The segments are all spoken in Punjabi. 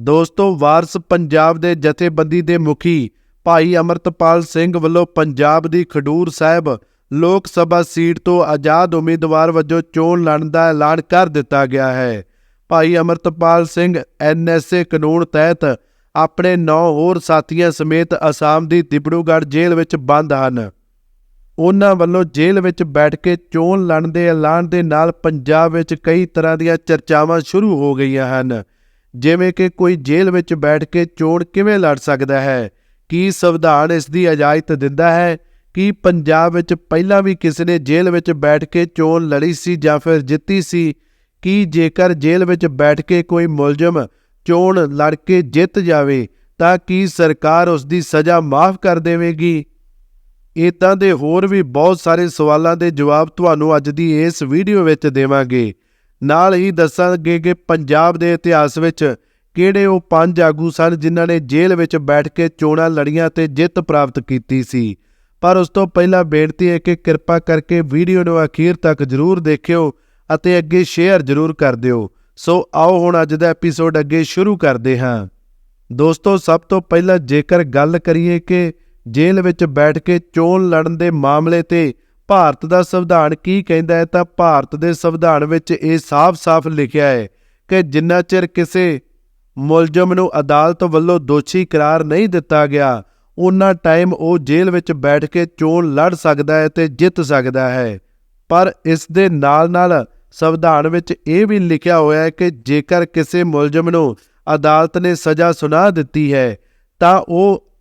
ਦੋਸਤੋ, ਵਾਰਸ ਪੰਜਾਬ ਦੇ ਜਥੇਬੰਦੀ ਦੇ ਮੁਖੀ ਭਾਈ ਅਮਰਤਪਾਲ ਸਿੰਘ ਵੱਲੋਂ ਪੰਜਾਬ ਦੀ ਖਡੂਰ ਸਾਹਿਬ ਲੋਕ ਸਭਾ ਸੀਟ ਤੋਂ ਆਜ਼ਾਦ ਉਮੀਦਵਾਰ ਵਜੋਂ ਚੋਣ ਲੜਨ ਦਾ ਐਲਾਨ ਕਰ ਦਿੱਤਾ ਗਿਆ ਹੈ। ਭਾਈ ਅਮਰਤਪਾਲ ਸਿੰਘ ਐਨਐਸਏ ਕਾਨੂੰਨ ਤਹਿਤ ਆਪਣੇ 9 ਹੋਰ ਸਾਥੀਆਂ ਸਮੇਤ ਅਸਾਮ ਦੀ ਦਿਬੜੂਗੜ੍ਹ ਜੇਲ੍ਹ ਵਿੱਚ ਬੰਦ ਹਨ। ਉਹਨਾਂ ਵੱਲੋਂ ਜੇਲ੍ਹ ਵਿੱਚ ਬੈਠ ਕੇ ਚੋਣ ਲੜਨ ਦੇ ਐਲਾਨ ਦੇ ਨਾਲ ਪੰਜਾਬ ਵਿੱਚ ਕਈ ਤਰ੍ਹਾਂ ਦੀਆਂ ਚਰਚਾਵਾਂ ਸ਼ੁਰੂ ਹੋ ਗਈਆਂ ਹਨ। ਜਿਵੇਂ ਕਿ ਕੋਈ ਜੇਲ੍ਹ ਵਿੱਚ ਬੈਠ ਕੇ ਚੋਣ ਕਿਵੇਂ ਲੜ ਸਕਦਾ ਹੈ? ਕੀ ਸੰਵਿਧਾਨ ਇਸ ਦੀ ਇਜਾਜ਼ਤ ਦਿੰਦਾ ਹੈ? ਕੀ ਪੰਜਾਬ ਵਿੱਚ ਪਹਿਲਾਂ ਵੀ ਕਿਸੇ ਨੇ ਜੇਲ੍ਹ ਵਿੱਚ ਬੈਠ ਕੇ ਚੋਣ ਲੜੀ ਸੀ ਜਾਂ ਫਿਰ ਜਿੱਤੀ ਸੀ? ਕੀ ਜੇਕਰ ਜੇਲ੍ਹ ਵਿੱਚ ਬੈਠ ਕੇ ਕੋਈ ਮੁਲਜ਼ਮ ਚੋਣ ਲੜ ਕੇ ਜਿੱਤ ਜਾਵੇ, ਤਾਂ ਕੀ ਸਰਕਾਰ ਉਸ ਦੀ ਸਜ਼ਾ ਮਾਫ ਕਰ ਦੇਵੇਗੀ? ਇਦਾਂ ਦੇ ਹੋਰ ਵੀ ਬਹੁਤ ਸਾਰੇ ਸਵਾਲਾਂ ਦੇ ਜਵਾਬ ਤੁਹਾਨੂੰ ਅੱਜ ਦੀ ਇਸ ਵੀਡੀਓ ਵਿੱਚ ਦੇਵਾਂਗੇ। ਨਾਲ ਹੀ ਦੱਸਾਂਗੇ ਕਿ ਪੰਜਾਬ ਦੇ ਇਤਿਹਾਸ ਵਿੱਚ ਕਿਹੜੇ ਉਹ ਪੰਜ ਆਗੂ ਸਨ ਜਿਨ੍ਹਾਂ ਨੇ ਜੇਲ੍ਹ ਵਿੱਚ ਬੈਠ ਕੇ ਚੋਣਾਂ ਲੜੀਆਂ ਤੇ ਜਿੱਤ ਪ੍ਰਾਪਤ ਕੀਤੀ ਸੀ। ਪਰ ਉਸ ਤੋਂ ਪਹਿਲਾਂ ਬੇਨਤੀ ਹੈ ਕਿ ਕਿਰਪਾ ਕਰਕੇ ਵੀਡੀਓ ਨੂੰ ਅਖੀਰ ਤੱਕ ਜ਼ਰੂਰ ਦੇਖਿਓ ਅਤੇ ਅੱਗੇ ਸ਼ੇਅਰ ਜ਼ਰੂਰ ਕਰ ਦਿਓ। ਸੋ ਆਓ ਹੁਣ ਅੱਜ ਦਾ ਐਪੀਸੋਡ ਅੱਗੇ ਸ਼ੁਰੂ ਕਰਦੇ ਹਾਂ। ਦੋਸਤੋ, ਸਭ ਤੋਂ ਪਹਿਲਾਂ ਜੇਕਰ ਗੱਲ ਕਰੀਏ ਕਿ ਜੇਲ੍ਹ ਵਿੱਚ ਬੈਠ ਕੇ ਚੋਣ ਲੜਨ ਦੇ ਮਾਮਲੇ ਤੇ ਭਾਰਤ ਦਾ ਸੰਵਿਧਾਨ ਕੀ ਕਹਿੰਦਾ ਹੈ ਤਾਂ ਭਾਰਤ ਦੇ ਸੰਵਿਧਾਨ ਵਿੱਚ ਇਹ ਸਾਫ਼-ਸਾਫ਼ ਲਿਖਿਆ ਹੈ ਕਿ ਜਿੰਨਾ ਚਿਰ ਕਿਸੇ ਮੁਲਜ਼ਮ ਨੂੰ ਅਦਾਲਤ ਵੱਲੋਂ ਦੋਸ਼ੀ ਕਰਾਰ ਨਹੀਂ ਦਿੱਤਾ ਗਿਆ ਉਹਨਾਂ ਟਾਈਮ ਉਹ ਜੇਲ੍ਹ ਵਿੱਚ ਬੈਠ ਕੇ ਚੋਣ ਲੜ ਸਕਦਾ ਹੈ ਤੇ ਜਿੱਤ ਸਕਦਾ ਹੈ। ਪਰ ਇਸ ਦੇ ਨਾਲ-ਨਾਲ ਸੰਵਿਧਾਨ ਵਿੱਚ ਇਹ ਵੀ ਲਿਖਿਆ ਹੋਇਆ ਹੈ ਕਿ ਜੇਕਰ ਕਿਸੇ ਮੁਲਜ਼ਮ ਨੂੰ ਅਦਾਲਤ ਨੇ ਸਜ਼ਾ ਸੁਣਾ ਦਿੱਤੀ ਹੈ, ਤਾਂ ਉਹ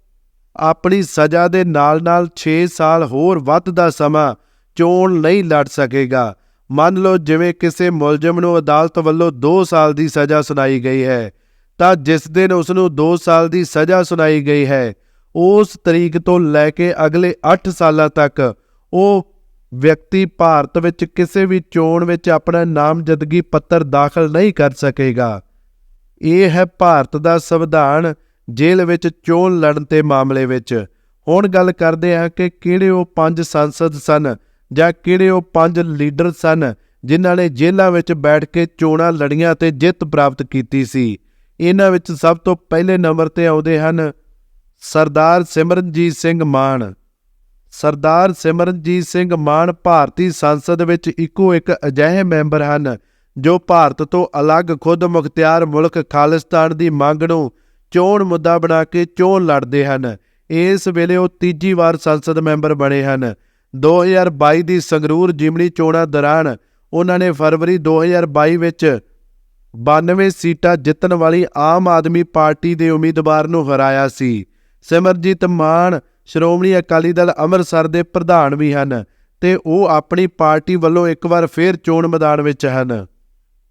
ਆਪਣੀ ਸਜ਼ਾ ਦੇ ਨਾਲ-ਨਾਲ 6 ਸਾਲ ਹੋਰ ਵੱਧ ਦਾ ਸਮਾਂ ਚੋਣ ਨਹੀਂ ਲੜ ਸਕੇਗਾ। ਮੰਨ ਲਓ ਜਿਵੇਂ ਕਿਸੇ ਮੁਲਜ਼ਮ ਨੂੰ ਅਦਾਲਤ ਵੱਲੋਂ 2 ਸਾਲ ਦੀ ਸਜ਼ਾ ਸੁਣਾਈ ਗਈ ਹੈ, ਤਾਂ ਜਿਸ ਦਿਨ ਉਸ ਨੂੰ 2 ਸਾਲ ਦੀ ਸਜ਼ਾ ਸੁਣਾਈ ਗਈ ਹੈ, ਉਸ ਤਰੀਕ ਤੋਂ ਲੈ ਕੇ ਅਗਲੇ 8 ਸਾਲਾਂ ਤੱਕ ਉਹ ਵਿਅਕਤੀ ਭਾਰਤ ਵਿੱਚ ਕਿਸੇ ਵੀ ਚੋਣ ਵਿੱਚ ਆਪਣਾ ਨਾਮਜ਼ਦਗੀ ਪੱਤਰ ਦਾਖਲ ਨਹੀਂ ਕਰ ਸਕੇਗਾ। ਇਹ ਹੈ ਭਾਰਤ ਦਾ ਸੰਵਿਧਾਨ ਜੇਲ੍ਹ ਵਿੱਚ ਚੋਣ ਲੜਨ ਤੇ ਮਾਮਲੇ ਵਿੱਚ। ਹੁਣ ਗੱਲ ਕਰਦੇ ਹਾਂ ਕਿ ਕਿਹੜੇ ਉਹ ਪੰਜ ਸੰਸਦ ਸਨ ਜਾਂ ਕਿਹੜੇ ਉਹ ਪੰਜ ਲੀਡਰ ਸਨ ਜਿਨ੍ਹਾਂ ਨੇ ਜੇਲ੍ਹਾਂ ਵਿੱਚ ਬੈਠ ਕੇ ਚੋਣਾਂ ਲੜੀਆਂ ਤੇ ਜਿੱਤ ਪ੍ਰਾਪਤ ਕੀਤੀ ਸੀ। ਇਹਨਾਂ ਵਿੱਚ ਸਭ ਤੋਂ ਪਹਿਲੇ ਨੰਬਰ ਤੇ ਆਉਂਦੇ ਹਨ ਸਰਦਾਰ ਸਿਮਰਨਜੀਤ ਸਿੰਘ ਮਾਨ। ਸਰਦਾਰ ਸਿਮਰਨਜੀਤ ਸਿੰਘ ਮਾਨ ਭਾਰਤੀ ਸੰਸਦ ਵਿੱਚ ਇੱਕੋ ਇੱਕ ਅਜਿਹੇ ਮੈਂਬਰ ਹਨ ਜੋ ਭਾਰਤ ਤੋਂ ਅਲੱਗ ਖੁਦ ਮੁਖਤਿਆਰ ਮੁਲਕ ਖਾਲਿਸਤਾਨ ਦੀ ਮੰਗ ਨੂੰ ਚੋਣ ਮੁੱਦਾ ਬਣਾ ਕੇ ਚੋਣ ਲੜਦੇ ਹਨ। ਇਸ ਵੇਲੇ ਉਹ ਤੀਜੀ ਵਾਰ ਸੰਸਦ ਮੈਂਬਰ ਬਣੇ ਹਨ। 2022 ਦੀ ਸੰਗਰੂਰ ਜਿਮਣੀ ਚੋਣਾਂ ਦੌਰਾਨ ਉਹਨਾਂ ਨੇ ਫਰਵਰੀ 2022 ਵਿੱਚ 92 ਸੀਟਾਂ ਜਿੱਤਣ ਵਾਲੀ ਆਮ ਆਦਮੀ ਪਾਰਟੀ ਦੇ ਉਮੀਦਵਾਰ ਨੂੰ ਹਰਾਇਆ ਸੀ। ਸਿਮਰਜੀਤ ਮਾਨ, ਸ਼੍ਰੋਮਣੀ ਅਕਾਲੀ ਦਲ ਅੰਮ੍ਰਿਤਸਰ ਦੇ ਪ੍ਰਧਾਨ ਵੀ ਹਨ ਤੇ ਉਹ ਆਪਣੀ ਪਾਰਟੀ ਵੱਲੋਂ ਇੱਕ ਵਾਰ ਫੇਰ ਚੋਣ ਮੈਦਾਨ ਵਿੱਚ ਹਨ।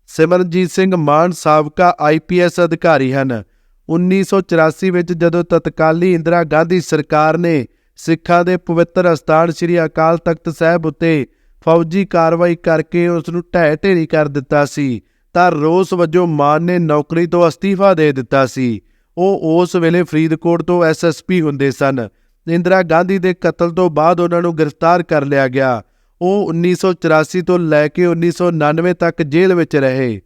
ਸਿਮਰਜੀਤ ਸਿੰਘ ਮਾਨ ਸਾਬਕਾ ਆਈਪੀਐਸ ਅਧਿਕਾਰੀ ਹਨ। 1984 ਵਿੱਚ ਜਦੋਂ ਤਤਕਾਲੀ ਇੰਦਰਾ ਗਾਂਧੀ ਸਰਕਾਰ ਨੇ ਸਿੱਖਾਂ ਦੇ ਪਵਿੱਤਰ ਅਸਥਾਨ ਸ੍ਰੀ ਅਕਾਲ ਤਖਤ ਸਾਹਿਬ ਉੱਤੇ ਫੌਜੀ ਕਾਰਵਾਈ ਕਰਕੇ ਉਸ ਨੂੰ ਢਹਿ ਢੇਰੀ ਕਰ ਦਿੱਤਾ ਸੀ, ਤਾਂ ਰੋਸ ਵਜੋਂ ਮਾਨ ਨੇ ਨੌਕਰੀ ਤੋਂ ਅਸਤੀਫਾ ਦੇ ਦਿੱਤਾ ਸੀ। ਉਹ ਉਸ ਵੇਲੇ ਫਰੀਦਕੋਟ ਤੋਂ ਐਸਐਸਪੀ ਹੁੰਦੇ ਸਨ। ਇੰਦਰਾ ਗਾਂਧੀ ਦੇ ਕਤਲ ਤੋਂ ਬਾਅਦ ਉਹਨਾਂ ਨੂੰ ਗ੍ਰਿਫਤਾਰ ਕਰ ਲਿਆ ਗਿਆ। ਉਹ 1984 ਤੋਂ ਲੈ ਕੇ 1999 ਤੱਕ ਜੇਲ੍ਹ ਵਿੱਚ ਰਹੇ।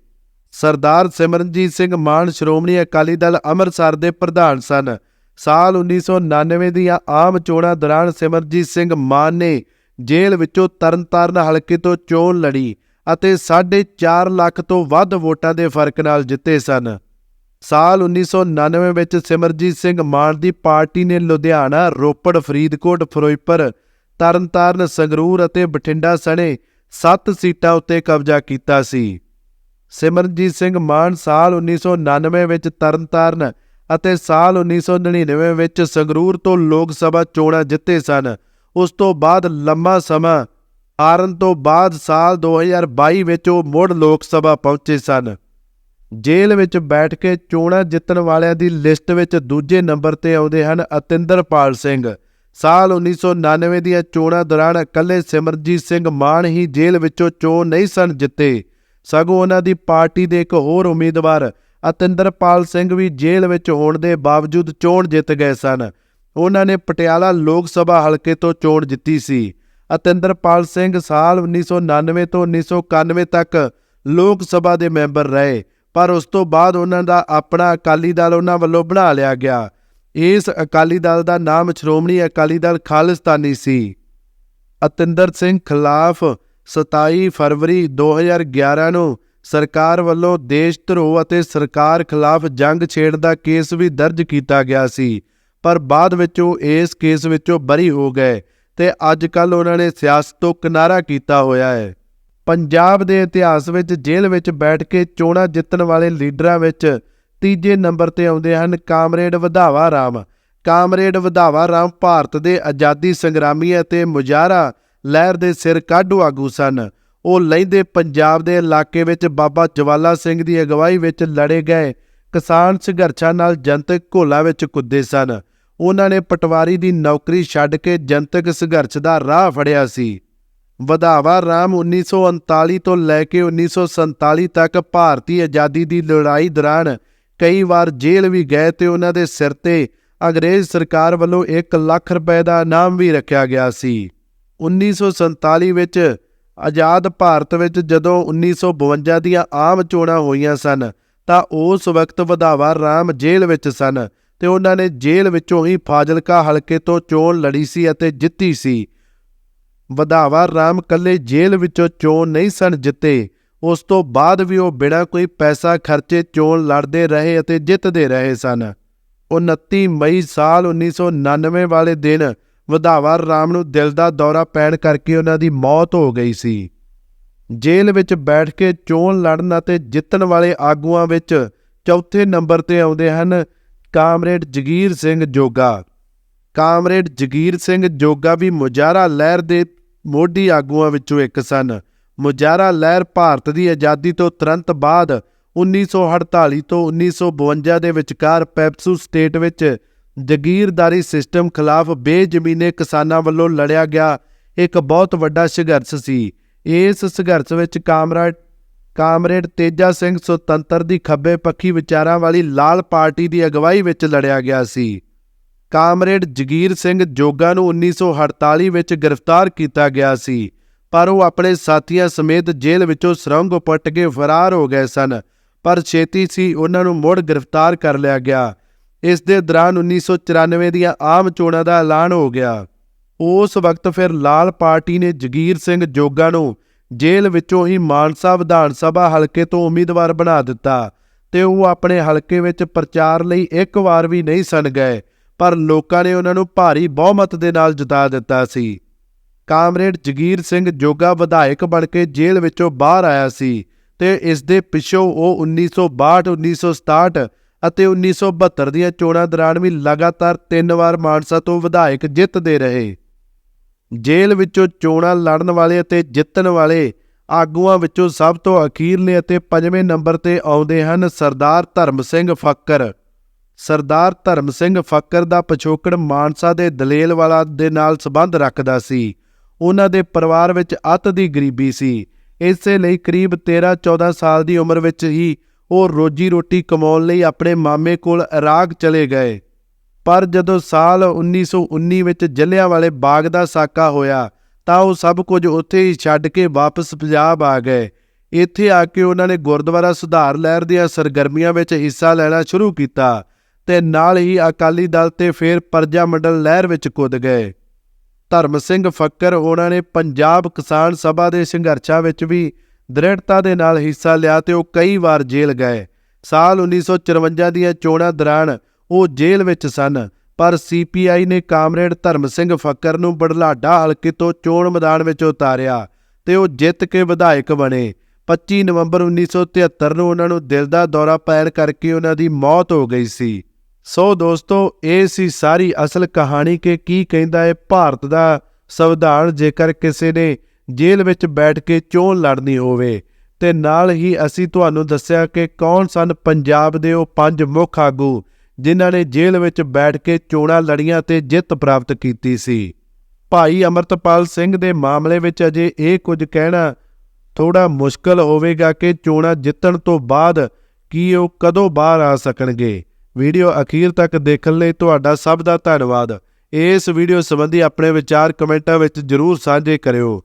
ਸਰਦਾਰ ਸਿਮਰਨਜੀਤ ਸਿੰਘ ਮਾਨ ਸ਼੍ਰੋਮਣੀ ਅਕਾਲੀ ਦਲ ਅੰਮ੍ਰਿਤਸਰ ਦੇ ਪ੍ਰਧਾਨ ਸਨ। ਸਾਲ 1999 ਦੀਆਂ ਆਮ ਚੋਣਾਂ ਦੌਰਾਨ ਸਿਮਰਜੀਤ ਸਿੰਘ ਮਾਨ ਨੇ ਜੇਲ੍ਹ ਵਿੱਚੋਂ ਤਰਨਤਾਰਨ ਹਲਕੇ ਤੋਂ ਚੋਣ ਲੜੀ ਅਤੇ 4.5 ਲੱਖ ਤੋਂ ਵੱਧ ਵੋਟਾਂ ਦੇ ਫ਼ਰਕ ਨਾਲ ਜਿੱਤੇ ਸਨ। ਸਾਲ 1999 ਵਿੱਚ ਸਿਮਰਜੀਤ ਸਿੰਘ ਮਾਨ ਦੀ ਪਾਰਟੀ ਨੇ ਲੁਧਿਆਣਾ, ਰੋਪੜ, ਫਰੀਦਕੋਟ, ਫਿਰੋਜ਼ਪੁਰ, ਤਰਨਤਾਰਨ, ਸੰਗਰੂਰ ਅਤੇ ਬਠਿੰਡਾ ਸਣੇ 7 ਸੀਟਾਂ ਉੱਤੇ ਕਬਜ਼ਾ ਕੀਤਾ ਸੀ। ਸਿਮਰਨਜੀਤ ਸਿੰਘ ਮਾਨ ਸਾਲ 1999 ਵਿੱਚ ਤਰਨਤਾਰਨ ਅਤੇ ਸਾਲ 1999 ਵਿੱਚ ਸੰਗਰੂਰ ਤੋਂ ਲੋਕ ਸਭਾ ਚੋਣਾਂ ਜਿੱਤੇ ਸਨ। ਉਸ ਤੋਂ ਬਾਅਦ ਲੰਮਾ ਸਮਾਂ ਹਾਰਨ ਤੋਂ ਬਾਅਦ ਸਾਲ 2022 ਵਿੱਚ ਉਹ ਮੁੜ ਲੋਕ ਸਭਾ ਪਹੁੰਚੇ ਸਨ। ਜੇਲ੍ਹ ਵਿੱਚ ਬੈਠ ਕੇ ਚੋਣਾਂ ਜਿੱਤਣ ਵਾਲਿਆਂ ਦੀ ਲਿਸਟ ਵਿੱਚ ਦੂਜੇ ਨੰਬਰ ਤੇ ਆਉਂਦੇ ਹਨ ਅਤਿੰਦਰਪਾਲ ਸਿੰਘ। ਸਾਲ 1999 ਦੀਆਂ ਚੋਣਾਂ ਦੌਰਾਨ ਇਕੱਲੇ ਸਿਮਰਜੀਤ ਸਿੰਘ ਮਾਨ ਹੀ ਜੇਲ੍ਹ ਵਿੱਚੋਂ ਚੋਣ ਨਹੀਂ ਸਨ ਜਿੱਤੇ। ਸਗੋਂ ਉਹਨਾਂ ਦੀ ਪਾਰਟੀ ਦੇ ਇੱਕ ਹੋਰ ਉਮੀਦਵਾਰ ਅਤਿੰਦਰਪਾਲ ਸਿੰਘ ਵੀ ਜੇਲ੍ਹ ਵਿੱਚ ਹੋਣ ਦੇ ਬਾਵਜੂਦ ਚੋਣ ਜਿੱਤ ਗਏ ਸਨ। ਉਹਨਾਂ ਨੇ ਪਟਿਆਲਾ ਲੋਕ ਸਭਾ ਹਲਕੇ ਤੋਂ ਚੋਣ ਜਿੱਤੀ ਸੀ। ਅਤਿੰਦਰਪਾਲ ਸਿੰਘ ਸਾਲ 1999 ਤੋਂ 1991 ਤੱਕ ਲੋਕ ਸਭਾ ਦੇ ਮੈਂਬਰ ਰਹੇ, ਪਰ ਉਸ ਤੋਂ ਬਾਅਦ ਉਹਨਾਂ ਦਾ ਆਪਣਾ ਅਕਾਲੀ ਦਲ ਉਹਨਾਂ ਵੱਲੋਂ ਬਣਾ ਲਿਆ ਗਿਆ। ਇਸ ਅਕਾਲੀ ਦਲ ਦਾ ਨਾਮ ਸ਼੍ਰੋਮਣੀ ਅਕਾਲੀ ਦਲ ਖਾਲਿਸਤਾਨੀ ਸੀ। ਅਤਿੰਦਰ ਸਿੰਘ ਖਿਲਾਫ 27 ਫਰਵਰੀ 2011 ਨੂੰ ਸਰਕਾਰ ਵੱਲੋਂ ਦੇਸ਼ ਧਰੋਹ ਅਤੇ ਸਰਕਾਰ ਖਿਲਾਫ ਜੰਗ ਛੇੜ ਦਾ ਕੇਸ ਵੀ ਦਰਜ ਕੀਤਾ ਗਿਆ ਸੀ, ਪਰ ਬਾਅਦ ਵਿੱਚ ਉਹ ਇਸ ਕੇਸ ਵਿੱਚੋਂ ਬਰੀ ਹੋ ਗਏ ਤੇ ਅੱਜ ਕੱਲ ਉਹਨਾਂ ਨੇ ਸਿਆਸਤ ਤੋਂ ਕਿਨਾਰਾ ਕੀਤਾ ਹੋਇਆ ਹੈ। ਪੰਜਾਬ ਦੇ ਇਤਿਹਾਸ ਵਿੱਚ ਜੇਲ੍ਹ ਵਿੱਚ ਬੈਠ ਕੇ ਚੋਣਾਂ ਜਿੱਤਣ ਵਾਲੇ ਲੀਡਰਾਂ ਵਿੱਚ ਤੀਜੇ ਨੰਬਰ ਤੇ ਆਉਂਦੇ ਹਨ ਕਾਮਰੇਡ ਵਧਾਵਾ ਰਾਮ। ਕਾਮਰੇਡ ਵਧਾਵਾ ਰਾਮ ਭਾਰਤ ਦੇ ਆਜ਼ਾਦੀ ਸੰਗਰਾਮੀ ਅਤੇ ਮੁਜ਼ਾਹਰਾ ਲਹਿਰ ਦੇ ਸਿਰ ਕਾਢੂ ਆਗੂ ਸਨ। ਉਹ ਲਹਿੰਦੇ ਪੰਜਾਬ ਦੇ ਇਲਾਕੇ ਵਿੱਚ ਬਾਬਾ ਜਵਾਲਾ ਸਿੰਘ ਦੀ ਅਗਵਾਈ ਵਿੱਚ ਲੜੇ ਗਏ। ਕਿਸਾਨ ਸੰਘਰਸ਼ਾਂ ਨਾਲ ਜਨਤਕ ਘੋਲਾ ਵਿੱਚ ਕੁੱਦੇ ਸਨ। ਉਹਨਾਂ ਨੇ ਪਟਵਾਰੀ ਦੀ ਨੌਕਰੀ ਛੱਡ ਕੇ ਜਨਤਕ ਸੰਘਰਸ਼ ਦਾ ਰਾਹ ਫੜਿਆ ਸੀ। ਵਧਾਵਾ ਰਾਮ 1939 ਤੋਂ ਲੈ ਕੇ 1947 ਤੱਕ ਭਾਰਤੀ ਆਜ਼ਾਦੀ ਦੀ ਲੜਾਈ ਦੌਰਾਨ ਕਈ ਵਾਰ ਜੇਲ੍ਹ ਵੀ ਗਏ ਤੇ ਉਹਨਾਂ ਦੇ ਸਿਰ ਤੇ ਅੰਗਰੇਜ਼ ਸਰਕਾਰ ਵੱਲੋਂ 1 ਲੱਖ ਰੁਪਏ ਦਾ ਇਨਾਮ ਵੀ ਰੱਖਿਆ ਗਿਆ ਸੀ। 1947 ਵਿੱਚ ਆਜ਼ਾਦ ਭਾਰਤ ਵਿੱਚ ਜਦੋਂ 1952 ਦੀਆਂ ਆਮ ਚੋਣਾਂ ਹੋਈਆਂ ਸਨ, ਤਾਂ ਉਸ ਵਕਤ ਵਧਾਵਾ ਰਾਮ ਜੇਲ੍ਹ ਵਿੱਚ ਸਨ ਤੇ ਉਹਨਾਂ ਨੇ ਜੇਲ੍ਹ ਵਿੱਚੋਂ ਹੀ ਫਾਜ਼ਿਲਕਾ ਹਲਕੇ ਤੋਂ ਚੋਣ ਲੜੀ ਸੀ ਅਤੇ ਜਿੱਤੀ ਸੀ। ਵਧਾਵਾ ਰਾਮ ਕੱਲੇ ਜੇਲ੍ਹ ਵਿੱਚੋਂ ਚੋਣ ਨਹੀਂ ਸਨ ਜਿੱਤੇ, ਉਸ ਤੋਂ ਬਾਅਦ ਵੀ ਉਹ ਬਿਨਾਂ ਕੋਈ ਪੈਸਾ ਖਰਚੇ ਚੋਣ ਲੜਦੇ ਰਹੇ ਅਤੇ ਜਿੱਤਦੇ ਰਹੇ ਸਨ। 29 ਮਈ ਸਾਲ 1999 ਵਾਲੇ ਦਿਨ ਵਧਾਵਾ ਰਾਮ ਨੂੰ ਦਿਲ ਦਾ ਦੌਰਾ ਪੈਣ ਕਰਕੇ ਉਹਨਾਂ ਦੀ ਮੌਤ ਹੋ ਗਈ ਸੀ। ਜੇਲ੍ਹ ਵਿੱਚ ਬੈਠ ਕੇ ਚੋਣ ਲੜਨ ਅਤੇ ਜਿੱਤਣ ਵਾਲੇ ਆਗੂਆਂ ਵਿੱਚ ਚੌਥੇ ਨੰਬਰ ਤੇ ਆਉਂਦੇ ਹਨ ਕਾਮਰੇਡ ਜਗੀਰ ਸਿੰਘ ਜੋਗਾ। ਕਾਮਰੇਡ ਜਗੀਰ ਸਿੰਘ ਜੋਗਾ ਵੀ ਮੁਜਾਰਾ ਲਹਿਰ ਦੇ ਮੋਢੀ ਆਗੂਆਂ ਵਿੱਚੋਂ ਇੱਕ ਸਨ। ਮੁਜਾਰਾ ਲਹਿਰ ਭਾਰਤ ਦੀ ਆਜ਼ਾਦੀ ਤੋਂ ਤੁਰੰਤ ਬਾਅਦ 1948 ਤੋਂ 1952 ਦੇ ਵਿਚਕਾਰ ਪੈਪਸੂ ਸਟੇਟ ਵਿੱਚ ਜਗੀਰਦਾਰੀ ਸਿਸਟਮ ਖਿਲਾਫ ਬੇਜ਼ਮੀਨੇ ਕਿਸਾਨਾਂ ਵੱਲੋਂ ਲੜਿਆ ਗਿਆ। ਇੱਕ ਬਹੁਤ ਵੱਡਾ ਸੰਘਰਸ਼ ਸੀ। ਇਸ ਸੰਘਰਸ਼ ਵਿੱਚ ਕਾਮਰੇਡ ਕਾਮਰੇਡ ਤੇਜਾ ਸਿੰਘ ਸੁਤੰਤਰ ਦੀ ਖੱਬੇ ਪੱਖੀ ਵਿਚਾਰਾਂ ਵਾਲੀ ਲਾਲ ਪਾਰਟੀ ਦੀ ਅਗਵਾਈ ਵਿੱਚ ਲੜਿਆ ਗਿਆ ਸੀ। ਕਾਮਰੇਡ ਜਗੀਰ ਸਿੰਘ ਜੋਗਾ ਨੂੰ 1948 ਵਿੱਚ ਗ੍ਰਿਫਤਾਰ ਕੀਤਾ ਗਿਆ ਸੀ, ਪਰ ਉਹ ਆਪਣੇ ਸਾਥੀਆਂ ਸਮੇਤ ਜੇਲ੍ਹ ਵਿੱਚੋਂ ਸੁਰੰਗ ਪੁੱਟ ਕੇ ਫਰਾਰ ਹੋ ਗਏ ਸਨ, ਪਰ ਛੇਤੀ ਸੀ ਉਹਨਾਂ ਨੂੰ ਮੁੜ ਗ੍ਰਿਫਤਾਰ ਕਰ ਲਿਆ ਗਿਆ। ਇਸ ਦੇ ਦੌਰਾਨ 1994 ਦੀਆਂ ਆਮ ਚੋਣਾਂ ਦਾ ਐਲਾਨ ਹੋ ਗਿਆ। ਉਸ ਵਕਤ ਫਿਰ ਲਾਲ ਪਾਰਟੀ ਨੇ ਜਗੀਰ ਸਿੰਘ ਜੋਗਾ ਨੂੰ ਜੇਲ੍ਹ ਵਿੱਚੋਂ ਹੀ ਮਾਨਸਾ ਵਿਧਾਨ ਸਭਾ ਹਲਕੇ ਤੋਂ ਉਮੀਦਵਾਰ ਬਣਾ ਦਿੱਤਾ ਤੇ ਉਹ ਆਪਣੇ ਹਲਕੇ ਵਿੱਚ ਪ੍ਰਚਾਰ ਲਈ ਇੱਕ ਵਾਰ ਵੀ ਨਹੀਂ ਸਨ ਗਏ, ਪਰ ਲੋਕਾਂ ਨੇ ਉਹਨਾਂ ਨੂੰ ਭਾਰੀ ਬਹੁਮਤ ਦੇ ਨਾਲ ਜਿਤਾ ਦਿੱਤਾ ਸੀ। ਕਾਮਰੇਡ ਜਗੀਰ ਸਿੰਘ ਜੋਗਾ ਵਿਧਾਇਕ ਬਣ ਕੇ ਜੇਲ੍ਹ ਵਿੱਚੋਂ ਬਾਹਰ ਆਇਆ ਸੀ ਤੇ ਇਸ ਦੇ ਪਿੱਛੋਂ ਉਹ 1962 1967 ਅਤੇ 1972 ਦੀਆਂ ਚੋਣਾਂ ਦੌਰਾਨ ਵੀ ਲਗਾਤਾਰ ਤਿੰਨ ਵਾਰ ਮਾਨਸਾ ਤੋਂ ਵਿਧਾਇਕ ਜਿੱਤਦੇ ਰਹੇ। ਜੇਲ੍ਹ ਵਿੱਚੋਂ ਚੋਣਾਂ ਲੜਨ ਵਾਲੇ ਅਤੇ ਜਿੱਤਣ ਵਾਲੇ ਆਗੂਆਂ ਵਿੱਚੋਂ ਸਭ ਤੋਂ ਅਖੀਰਲੇ ਅਤੇ ਪੰਜਵੇਂ ਨੰਬਰ ਤੇ ਆਉਂਦੇ ਹਨ ਸਰਦਾਰ ਧਰਮ ਸਿੰਘ ਫੱਕਰ। ਸਰਦਾਰ ਧਰਮ ਸਿੰਘ ਫੱਕਰ ਦਾ ਪਿਛੋਕੜ ਮਾਨਸਾ ਦੇ ਦਲੇਲ ਵਾਲਾ ਦੇ ਨਾਲ ਸੰਬੰਧ ਰੱਖਦਾ ਸੀ। ਉਹਨਾਂ ਦੇ ਪਰਿਵਾਰ ਵਿੱਚ ਅੱਤ ਦੀ ਗਰੀਬੀ ਸੀ। ਇਸੇ ਲਈ ਕਰੀਬ 13-14 ਸਾਲ ਦੀ ਉਮਰ ਵਿੱਚ ਹੀ ਉਹ ਰੋਜੀ ਰੋਟੀ ਕਮਾਉਣ ਲਈ ਆਪਣੇ ਮਾਮੇ ਕੋਲ ਇਰਾਕ ਚਲੇ ਗਏ। ਪਰ ਜਦੋਂ ਸਾਲ 1919 ਵਿੱਚ ਜਲਿਆਂਵਾਲੇ ਬਾਗ ਦਾ ਸਾਕਾ ਹੋਇਆ, ਤਾਂ ਉਹ ਸਭ ਕੁਝ ਉੱਥੇ ਹੀ ਛੱਡ ਕੇ ਵਾਪਸ ਪੰਜਾਬ ਆ ਗਏ। ਇੱਥੇ ਆ ਕੇ ਉਹਨਾਂ ਨੇ ਗੁਰਦੁਆਰਾ ਸੁਧਾਰ ਲਹਿਰ ਦੀਆਂ ਸਰਗਰਮੀਆਂ ਵਿੱਚ ਹਿੱਸਾ ਲੈਣਾ ਸ਼ੁਰੂ ਕੀਤਾ ਤੇ ਨਾਲ ਹੀ ਅਕਾਲੀ ਦਲ ਤੇ ਫਿਰ ਪਰਜਾ ਮੰਡਲ ਲਹਿਰ ਵਿੱਚ ਕੁੱਦ ਗਏ। ਧਰਮ ਸਿੰਘ ਫੱਕਰ, ਉਹਨਾਂ ਨੇ ਪੰਜਾਬ ਕਿਸਾਨ ਸਭਾ ਦੇ ਸੰਘਰਸ਼ਾਂ ਵਿੱਚ ਵੀ ਦ੍ਰਿੜਤਾ ਦੇ ਨਾਲ ਹਿੱਸਾ ਲਿਆ ਤੇ ਉਹ ਕਈ ਵਾਰ ਜੇਲ੍ਹ ਗਏ। ਸਾਲ 1954 ਦੀਆਂ ਚੋਣਾਂ ਦੌਰਾਨ ਉਹ ਜੇਲ੍ਹ ਵਿੱਚ ਸਨ, ਪਰ ਸੀਪੀਆਈ ਨੇ ਕਾਮਰੇਡ ਧਰਮ ਸਿੰਘ ਫੱਕਰ ਨੂੰ ਬੜਲਾਡਾ ਹਲਕੇ ਤੋਂ ਚੋਣ ਮੈਦਾਨ ਵਿੱਚ ਉਤਾਰਿਆ ਤੇ ਉਹ ਜਿੱਤ ਕੇ ਵਿਧਾਇਕ ਬਣੇ। 25 ਨਵੰਬਰ 1973 ਨੂੰ ਉਹਨਾਂ ਨੂੰ ਦਿਲ ਦਾ ਦੌਰਾ ਪੈਣ ਕਰਕੇ ਉਹਨਾਂ ਦੀ ਮੌਤ ਹੋ ਗਈ ਸੀ। ਸੋ ਦੋਸਤੋ, ਇਹ ਸੀ ਸਾਰੀ ਅਸਲ ਕਹਾਣੀ ਕਿ ਕੀ ਕਹਿੰਦਾ ਹੈ ਭਾਰਤ ਦਾ ਸੰਵਿਧਾਨ ਜੇਕਰ ਕਿਸੇ ਨੇ ਜੇਲ੍ਹ ਵਿੱਚ ਬੈਠ ਕੇ ਚੋਣ ਲੜਨੀ ਹੋਵੇ ਤੇ ਨਾਲ ਹੀ ਅਸੀਂ ਤੁਹਾਨੂੰ ਦੱਸਿਆ ਕਿ ਕੌਣ ਸਨ ਪੰਜਾਬ ਦੇ ਉਹ ਪੰਜ ਮੁੱਖ ਆਗੂ ਜਿਨ੍ਹਾਂ ਨੇ ਜੇਲ੍ਹ ਵਿੱਚ ਬੈਠ ਕੇ ਚੋਣਾਂ ਲੜੀਆਂ ਤੇ ਜਿੱਤ ਪ੍ਰਾਪਤ ਕੀਤੀ ਸੀ। ਭਾਈ ਅਮਰਤਪਾਲ ਸਿੰਘ ਦੇ ਮਾਮਲੇ ਵਿੱਚ ਅਜੇ ਇਹ ਕੁਝ ਕਹਿਣਾ ਥੋੜਾ ਮੁਸ਼ਕਲ ਹੋਵੇਗਾ ਕਿ ਚੋਣਾਂ ਜਿੱਤਣ ਤੋਂ ਬਾਅਦ ਕੀ ਉਹ ਕਦੋਂ ਬਾਹਰ ਆ ਸਕਣਗੇ। ਵੀਡੀਓ ਅਖੀਰ ਤੱਕ ਦੇਖਣ ਲਈ ਤੁਹਾਡਾ ਸਭ ਦਾ ਧੰਨਵਾਦ। ਇਸ ਵੀਡੀਓ ਸੰਬੰਧੀ ਆਪਣੇ ਵਿਚਾਰ ਕਮੈਂਟਾਂ ਵਿੱਚ ਜਰੂਰ ਸਾਂਝੇ ਕਰਿਓ।